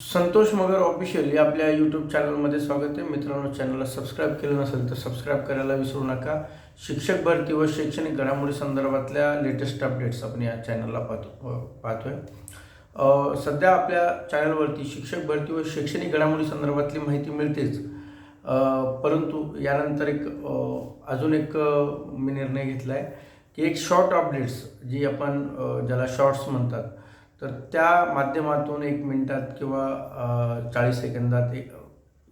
संतोष मगर official या आपल्या YouTube चॅनलमध्ये स्वागत आहे. मित्रांनो चॅनलला सबस्क्राईब केलं नसेल तर सबस्क्राईब करायला विसरू नका. शिक्षक भरती व शैक्षणिक घडामोडी संदर्भातल्या लेटेस्ट अपडेट्स आपण या चॅनलला पाहतो पाहतोय. सध्या आपल्या चॅनलवरती शिक्षक भरती व शैक्षणिक घडामोडी संदर्भातली माहिती मिळतेच. परंतु यानंतर एक अजून एक मी निर्णय घेतला आहे की एक शॉर्ट अपडेट्स जी आपण ज्याला शॉर्ट्स म्हणतात तर त्या माध्यमातून एक मिनटात किंवा चाळीस सेकंदात एक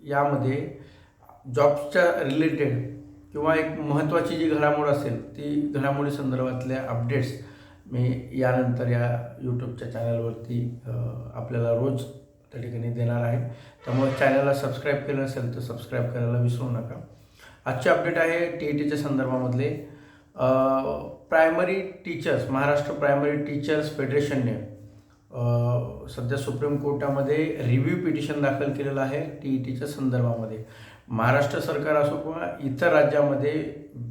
यामध्ये जॉब्सच्या रिलेटेड किंवा एक महत्त्वाची जी घडामोड असेल ती घडामोडी संदर्भातल्या अपडेट्स मी यानंतर या यूट्यूबच्या चॅनलवरती आपल्याला रोज त्या ठिकाणी देणार आहे. त्यामुळे चॅनलला सबस्क्राईब केलं असेल तर सबस्क्राईब करायला विसरू नका. आजचे अपडेट आहे टी ई टीच्या संदर्भामधले. Primary teachers Maharashtra primary teachers फेडरेशनने सध्या सुप्रीम कोर्टामध्ये रिव्ह्यू पिटिशन दाखल केलेलं आहे टी ई टीच्या संदर्भामध्ये. महाराष्ट्र सरकार असो किंवा इतर राज्यामध्ये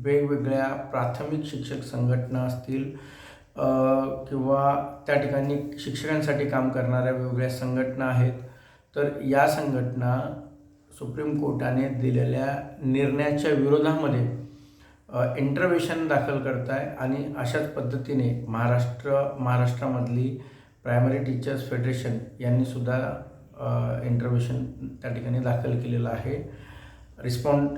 वेगवेगळ्या प्राथमिक शिक्षक संघटना असतील किंवा त्या ठिकाणी शिक्षकांसाठी काम करणाऱ्या वेगवेगळ्या संघटना आहेत तर या संघटना सुप्रीम कोर्टाने दिलेल्या निर्णयाच्या विरोधामध्ये इंटरव्हेशन दाखल करत आहे आणि अशाच पद्धतीने महाराष्ट्र महाराष्ट्रामधली प्रायमरी टीचर्स फेडरेशन यांनी सुद्धा इंटरव्हेशन त्या ठिकाणी दाखल केलेलं आहे. रिस्पॉन्ड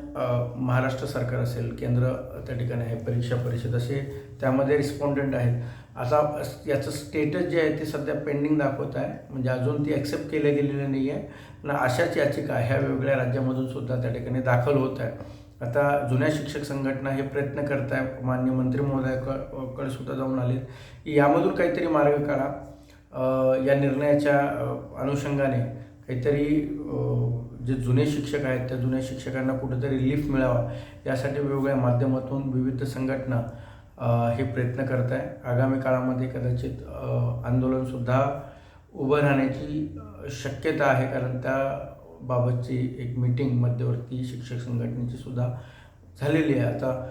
महाराष्ट्र सरकार असेल केंद्र त्या ठिकाणी आहे परीक्षा परिषद असे त्यामध्ये रिस्पॉन्डंट आहेत. आता याचं स्टेटस जे आहे ते सध्या पेंडिंग दाखवत आहे. म्हणजे अजून ती ॲक्सेप्ट केल्या गेलेली नाही आहे पण अशाच याचिका ह्या वेगवेगळ्या राज्यामधून सुद्धा त्या ठिकाणी दाखल होत आहे आता जुन्या शिक्षक संघटना हे प्रयत्न करत आहे मान्य मंत्री महोदयाकडे सुद्धा जाऊन आले की यामधून काहीतरी मार्ग काढा. या निर्णयाच्या अनुषंगाने काहीतरी जे जुने शिक्षक आहेत त्या जुन्या शिक्षकांना कुठेतरी रिलीफ मिळावा. यासाठी वेगवेगळ्या माध्यमातून विविध संघटना हे प्रयत्न करत आहे आगामी काळामध्ये कदाचित आंदोलनसुद्धा उभं राहण्याची शक्यता आहे. कारण त्या बाबतची एक मीटिंग मध्यवर्ती शिक्षक संघटनेची सुद्धा झालेली आहे. आता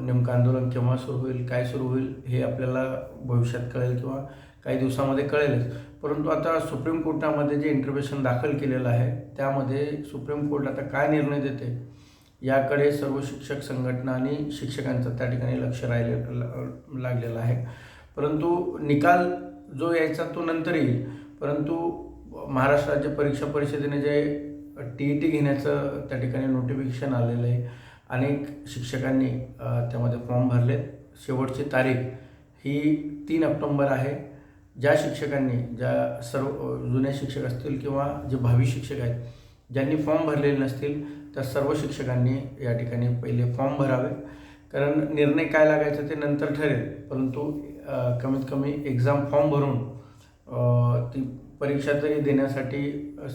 नेमकं आंदोलन केव्हा सुरू होईल काय सुरू होईल हे आपल्याला भविष्यात कळेल किंवा काही दिवसामध्ये कळेलच. परंतु आता सुप्रीम कोर्टामध्ये जे इंटरव्हेशन दाखल केलेलं आहे त्यामध्ये सुप्रीम कोर्ट आता काय निर्णय देते याकडे सर्व शिक्षक संघटना आणि शिक्षकांचं त्या ठिकाणी लक्ष राहिले लागलेलं आहे. परंतु निकाल जो यायचा तो नंतर येईल. परंतु महाराष्ट्र राज्य परीक्षा परिषदेने जे टी ई टी घेण्याचं त्या ठिकाणी नोटिफिकेशन आलेलं आहे अनेक शिक्षकांनी त्यामध्ये फॉर्म भरले शेवटची तारीख ही तीन ऑक्टोंबर आहे. ज्या शिक्षकांनी ज्या सर्व जुन्या जुने शिक्षक असतील किंवा जे भावी शिक्षक आहेत ज्यांनी फॉर्म भरलेले नसतील त्या सर्व शिक्षकांनी या ठिकाणी पहिले फॉर्म भरावे. कारण निर्णय काय लागायचा ते नंतर ठरेल परंतु कमीत कमी एक्झाम फॉर्म भरून ती परीक्षा तरी देण्यासाठी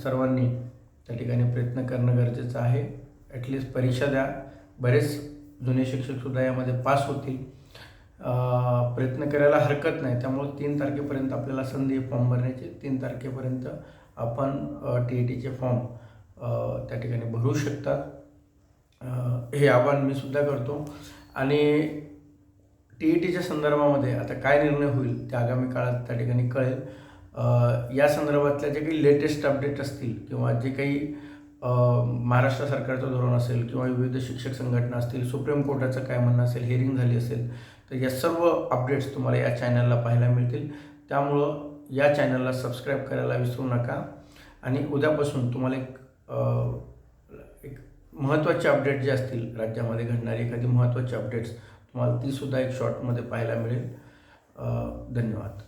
सर्वांनी त्या ठिकाणी प्रयत्न करणं गरजेचं आहे. ॲटलिस्ट परीक्षा द्या. बरेच जुने शिक्षकसुद्धा यामध्ये पास होतील. प्रयत्न करायला हरकत नाही. त्यामुळे तीन तारखेपर्यंत आपल्याला संधी फॉर्म भरण्याची तीन तारखेपर्यंत आपण टी ई टीचे फॉर्म त्या ठिकाणी भरू शकतात हे आव्हान मी सुद्धा करतो. आणि टी ई टीच्या संदर्भामध्ये आता काय निर्णय होईल ते आगामी काळात त्या ठिकाणी कळेल. या संदर्भातल्या जे काही लेटेस्ट अपडेट असतील किंवा जे काही महाराष्ट्र सरकारचं धोरण असेल किंवा विविध शिक्षक संघटना असतील सुप्रीम कोर्टाचं काय म्हणणं असेल हेरिंग झाली असेल तर या सर्व अपडेट्स तुम्हाला या चॅनलला पाहायला मिळतील. त्यामुळं या चॅनलला सबस्क्राईब करायला विसरू नका. आणि उद्यापासून तुम्हाला एक एक महत्त्वाचे अपडेट जे असतील राज्यामध्ये घडणारी एखादी महत्त्वाची अपडेट्स तुम्हाला तीसुद्धा एक शॉर्टमध्ये पाहायला मिळेल. धन्यवाद.